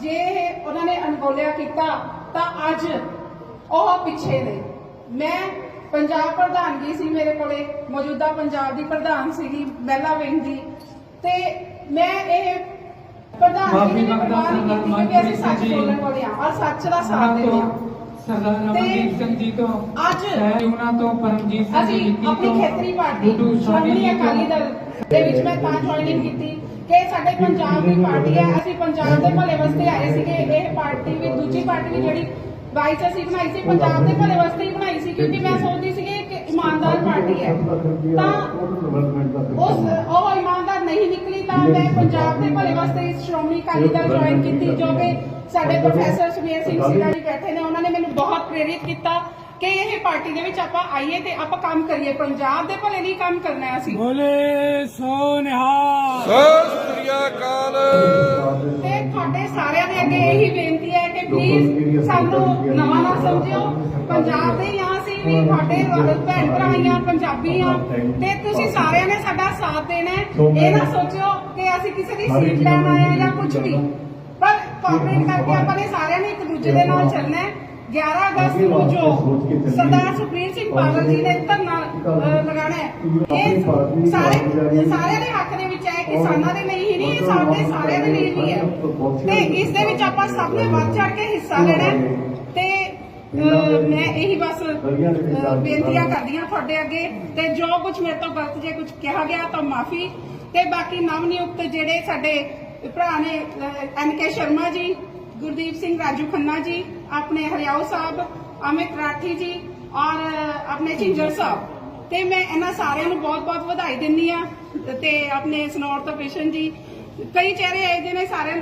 ਜੇ ਉਹਨਾਂ ਨੇ ਅਣਗੌਲਿਆ ਕੀਤਾ ਤਾਂ ਅੱਜ ਉਹ ਪਿੱਛੇ ਨੇ। ਮੈਂ ਪੰਜਾਬ ਪ੍ਰਧਾਨਗੀ ਸੀ ਮੇਰੇ ਕੋਲੇ ਮੌਜੂਦਾ ਪੰਜਾਬ ਦੀ ਪ੍ਰਧਾਨ ਸੀਗੀ ਮਹਿਲਾ ਵਿੰਗ ਦੀ। ਤੇ ਮੈਂ ਇਹ ਪ੍ਰਧਾਨਗੀ ਦੀ ਪਰਵਾਹ ਨਹੀਂ ਕੀਤੀ ਕਿਉਂਕਿ ਅਸੀਂ ਸੱਚ ਬੋਲਣ। ਵਾਲੇ ਹਾਂ ਔਰ ਸੱਚ ਦਾ ਸਾਥ ਦਿੰਦੇ ਹਾਂ ਸਰਦਾਰ ਰਮਨਦੀਪ ਸਿੰਘ ਜੀ ਤੋਂ ਅੱਜ ਉਹਨਾਂ ਤੋਂ ਪਰਮਜੀਤ ਸਿੰਘ ਅਸੀਂ ਜੀ ਆਪਣੀ ਤੋਂ ਖੇਤਰੀ ਪਾਰਟੀ ਸ਼੍ਰੋਮਣੀ ਅਕਾਲੀ ਦਲ ਦੇ ਵਿੱਚ ਮੈਂ ਤਾਂ ਜੁਆਇਨਿੰਗ ਕੀਤੀ। ਕਿ ਸਾਡੇ ਪੰਜਾਬ ਦੀ ਪਾਰਟੀ ਹੈ ਅਸੀਂ ਪੰਜਾਬ ਦੇ ਭਲੇ ਵਾਸਤੇ ਆਏ ਸੀਗੇ। ਇਹ ਪਾਰਟੀ ਵੀ ਦੂਜੀ ਪਾਰਟੀ ਵੀ ਜਿਹੜੀ ਚ ਅਸੀਂ ਬਣਾਈ ਸੀ ਪੰਜਾਬ ਦੇ ਭਲੇ ਵਾਸਤੇ ਹੀ ਬਣਾਈ ਸੀ ਕਿਉਂਕਿ ਮੈਂ ਸੋਚਦੀ ਸੀ ਕਿ ਇੱਕ ਇਮਾਨਦਾਰ ਪਾਰਟੀ ਹੈ। ਤਾਂ ਉਸ ਉਹ ਇਮਾਨਦਾਰ ਨਹੀਂ ਨਿਕਲੀ ਤਾਂ ਮੈਂ ਪੰਜਾਬ ਦੇ ਭਲੇ ਵਾਸਤੇ ਇਸ ਸ਼੍ਰੋਮਣੀ ਅਕਾਲੀ ਦਲ ਜੁਆਇਨ ਕੀਤੀ ਜੋ ਕਿ ਸਾਡੇ ਪ੍ਰੋਫੈਸਰ ਸੁਮੇਰ ਸਿੰਘ ਸਿਰਾ ਜੀ ਬੈਠੇ ਨੇ। ਉਹਨਾਂ ਨੇ ਮੈਨੂੰ ਬਹੁਤ ਪ੍ਰੇਰਿਤ ਕੀਤਾ ਕਿ ਇਹ ਪਾਰਟੀ ਦੇ ਵਿੱਚ ਆਪਾਂ ਆਈਏ ਤੇ ਆਪਾਂ ਕੰਮ ਕਰੀਏ। ਪੰਜਾਬ ਦੇ ਭਲੇ ਲਈ ਕੰਮ ਕਰਨਾ ਹੈ ਅਸੀਂ। ਬੋਲੇ ਸੋ ਨਿਹਾਲ। ਤੇ ਤੁਹਾਡੇ ਸਾਰਿਆਂ ਦੇ ਅੱਗੇ ਇਹੀ ਬੇਨਤੀ ਹੈ ਕਿ ਪਲੀਜ਼ ਸਾਨੂੰ ਨਵਾਂ ਨਾ ਸਮਝਿਓ। ਪੰਜਾਬ ਦੇ ਵੀ ਤੁਹਾਡੇ ਭੈਣ ਹਾਂ ਤੇ ਤੁਸੀਂ ਸਾਰਿਆਂ ਨੇ ਸਾਡਾ ਸਾਥ ਦੇਣਾ ਇਹ ਨਾ ਸੋਚਿਓ ਕਿ ਅਸੀਂ ਕਿਸੇ ਦੀ ਸੀਟ ਲੈਣ ਆਏ ਹਾਂ ਜਾਂ ਕੁਝ ਵੀ। ਪਰ ਕੋਆਪਰੇਟ ਕਰਕੇ ਆਪਾਂ ਨੇ ਸਾਰਿਆਂ ਨੇ ਇੱਕ ਦੂਜੇ ਦੇ ਨਾਲ ਚੱਲਣਾ ਹੈ। 11 ਅਗਸਤ ਨੂੰ ਜੋ ਸਰਦਾਰ ਸੁਖਬੀਰ ਸਿੰਘ ਬਾਦਲ ਜੀ ਨੇ ਧਰਨਾ ਹੈ। ਇਹ ਸਾਰੇ ਸਾਰਿਆਂ ਦੇ ਹੱਕ ਦੇ ਵਿੱਚ ਹੈ ਕਿਸਾਨਾਂ ਦੇ ਲਈ ਹੀ ਨਹੀਂ ਇਹ ਸਾਡੇ ਸਾਰਿਆਂ ਦੇ ਲਈ ਵੀ ਹੈ ਤੇ ਇਸ ਦੇ ਵਿੱਚ ਆਪਾਂ ਸਭ ਨੇ ਵੱਧ ਚੜ ਕੇ ਹਿੱਸਾ ਲੈਣਾ ਹੈ। ਤੇ ਮੈਂ ਇਹੀ ਬਸ ਬੇਨਤੀਆਂ ਕਰਦੀ ਹਾਂ ਤੁਹਾਡੇ ਅੱਗੇ। ਤੇ ਜੋ ਕੁਝ ਮੇਰੇ ਤੋਂ ਗਲਤ ਜੇ ਕੁਝ ਕਿਹਾ ਗਿਆ ਤਾਂ ਮਾਫੀ। ਤੇ ਬਾਕੀ ਨਵ ਨਿਯੁਕਤ ਜਿਹੜੇ ਸਾਡੇ ਭਰਾ ਨੇ ਐਨ ਕੇ ਸ਼ਰਮਾ ਜੀ ਗੁਰਦੀਪ ਸਿੰਘ ਰਾਜੂ ਖੰਨਾ ਜੀ ਆਪਣੇ ਹਰਿਆਓ ਸਾਹਿਬ ਅਮਿਤ ਰਾਠੀ ਜੀ ਔਰ ਆਪਣੇ ਝਿੰਜਰ ਸਾਹਿਬ। ਤੇ ਮੈਂ ਇਹਨਾਂ ਸਾਰਿਆਂ ਨੂੰ ਬਹੁਤ-ਬਹੁਤ ਵਧਾਈ ਦਿੰਦੀ ਆ ਤੇ ਆਪਣੇ ਸਨੌਰ ਤੋਂ ਕ੍ਰਿਸ਼ਨ ਜੀ, ਕਈ ਚਿਹਰੇ ਆਏ ਜਿਹਨੇ ਸਾਰਿਆਂ